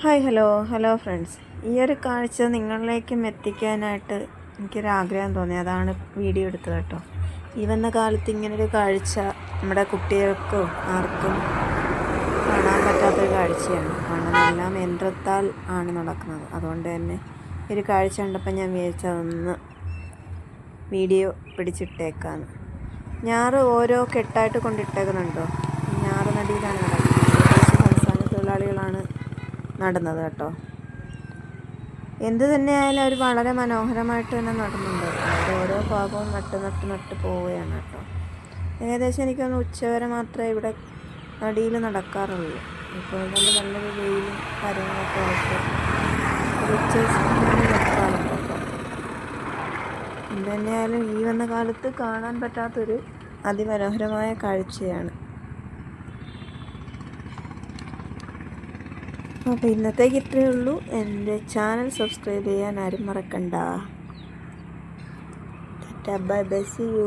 Hi hello. Hello friends. ഈ ഒരു കാഴ്ച നിങ്ങളിലേക്കും എത്തിക്കാനായിട്ട് എനിക്കൊരു ആഗ്രഹം തോന്നി. അതാണ് വീഡിയോ എടുത്തത് കേട്ടോ. ഈ വന്ന കാലത്ത് ഇങ്ങനൊരു കാഴ്ച നമ്മുടെ കുട്ടികൾക്കോ ആർക്കും കാണാൻ പറ്റാത്തൊരു കാഴ്ചയാണ്. കാരണം എല്ലാം യന്ത്രത്താൽ ആണ് നടക്കുന്നത്. അതുകൊണ്ട് തന്നെ ഒരു കാഴ്ച കണ്ടപ്പോൾ ഞാൻ വിചാരിച്ചതൊന്ന് വീഡിയോ പിടിച്ചിട്ടേക്കാന്ന്. ഞാറ് ഓരോ കെട്ടായിട്ട് കൊണ്ടിട്ടേക്കുന്നുണ്ടോ? ഞാറ് നടിയിലാണ് നടക്കുന്നത്. നടുന്നത് കേട്ടോ. എന്ത് തന്നെയായാലും അവർ വളരെ മനോഹരമായിട്ട് തന്നെ നടുന്നുണ്ട്. ഓരോ ഭാഗവും നട്ട് നട്ട് നട്ട് പോവുകയാണ് കേട്ടോ. ഏകദേശം എനിക്കൊന്ന് ഉച്ചവരെ മാത്രമേ ഇവിടെ നടിയിൽ നടക്കാറുള്ളൂ. ഇപ്പോൾ നല്ല നല്ലൊരു വെയിലും കാര്യങ്ങളൊക്കെ ആയിട്ട് ഉച്ച നടക്കാറുണ്ട് തന്നെയായാലും ഈ വന്ന കാലത്ത് കാണാൻ പറ്റാത്തൊരു അതിമനോഹരമായ കാഴ്ചയാണ്. അപ്പോൾ ഇന്നത്തേക്ക് ഇത്രയേ ഉള്ളൂ. എന്റെ ചാനൽ സബ്സ്ക്രൈബ് ചെയ്യാൻ ആരും മറക്കണ്ട. Bye bye see you.